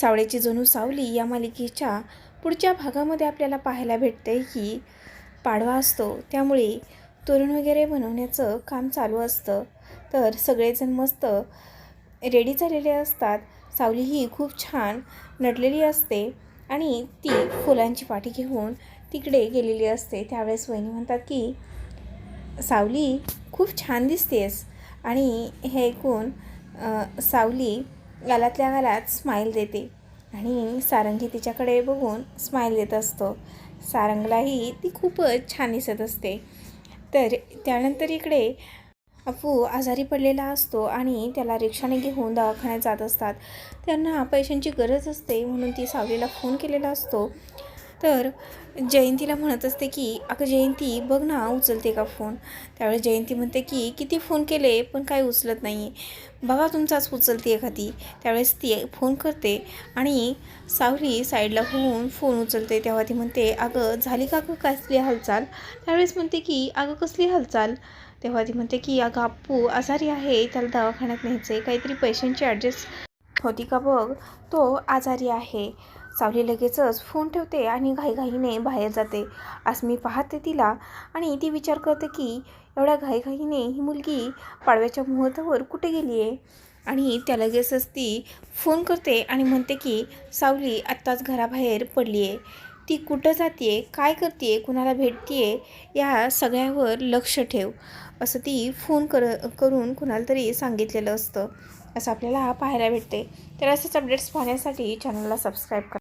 सावळ्याची जणू सावली या मालिकेच्या पुढच्या भागामध्ये आपल्याला पाहायला भेटते. की पाडवा असतो. त्यामुळे तोरण वगैरे बनवण्याचं काम चालू असतं. तर सगळेजण मस्त रेडी झालेले असतात. सावली ही खूप छान नटलेली असते आणि ती फुलांची पाठी घेऊन तिकडे गेलेली असते. त्यावेळेस वहिनी म्हणतात की सावली खूप छान दिसतेस. आणि हे ऐकून सावली गालातल्या गालात स्माईल देते. आणि सारंगी तिच्याकडे बघून स्माईल देत असतो. सारंगलाही ती खूपच छान दिसत असते. तर त्यानंतर इकडे अप्पू आजारी पडलेला असतो आणि त्याला रिक्षाने घेऊन दवाखान्यात जात असतात. त्यांना पैशांची गरज असते म्हणून ती सावलीला फोन केलेला असतो. तर जयंतीला म्हणत असते की अगं जयंती बघ ना उचलते का फोन? त्यावेळेस जयंती म्हणते की किती फोन केले पण काय उचलत नाही बघा तुमचाच उचलते एखादी. त्यावेळेस ती फोन करते आणि सावली साईडला होऊन फोन उचलते. तेव्हा ती म्हणते अगं झाली का गं कसली हालचाल? त्यावेळेस म्हणते की अगं कसली हालचाल? तेव्हा ती म्हणते की अगं आप्पू आजारी आहे त्याला दवाखान्यात न्यायचं आहे काहीतरी पैशांची ॲडजस्ट होती का बघ? तो आजारी आहे. सावली लगेचच फोन ठेवते आणि घाईघाईने बाहेर जाते. आज मी पाहते तिला आणि ती विचार करते की एवढ्या घाईघाईने ही मुलगी पाडव्याच्या मुहूर्तावर कुठे गेली आहे? आणि त्या लगेचच ती फोन करते आणि म्हणते की सावली आत्ताच घराबाहेर पडली आहे. ती कुठं जाते काय करते कुणाला भेटते या सगळ्यावर लक्ष ठेव. असं ती फोन कर करून कुणाला तरी सांगितलेलं असतं. असं आपल्याला पाहायला भेटते. तर असेच अपडेट्स पाहण्यासाठी चॅनलला सबस्क्राईब करा.